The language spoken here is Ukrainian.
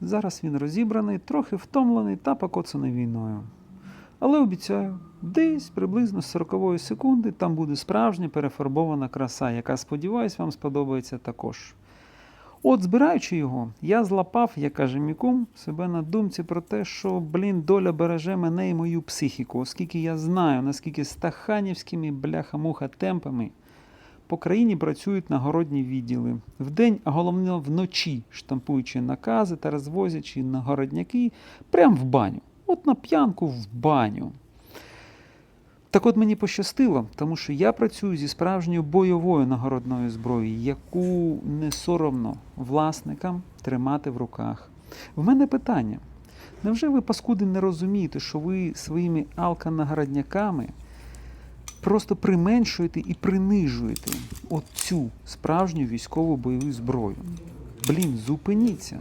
Зараз він розібраний, трохи втомлений та покоцаний війною. Але обіцяю, десь приблизно з 40 секунди там буде справжня перефарбована краса, яка, сподіваюсь, вам сподобається також. От, збираючи його, я злапав, як каже Мікум, себе на думці про те, що, блін, доля береже мене і мою психіку, оскільки я знаю, наскільки стаханівськими бляха-муха темпами по країні працюють нагородні відділи. Вдень, а головне вночі, штампуючи накази та розвозячи нагородняки прямо в баню. От на п'янку в баню. Так от мені пощастило, тому що я працюю зі справжньою бойовою нагородною зброєю, яку не соромно власникам тримати в руках. В мене питання: невже ви, паскуди, не розумієте, що ви своїми алканагородняками просто применшуєте і принижуєте оцю справжню військову бойову зброю? Блін, зупиніться.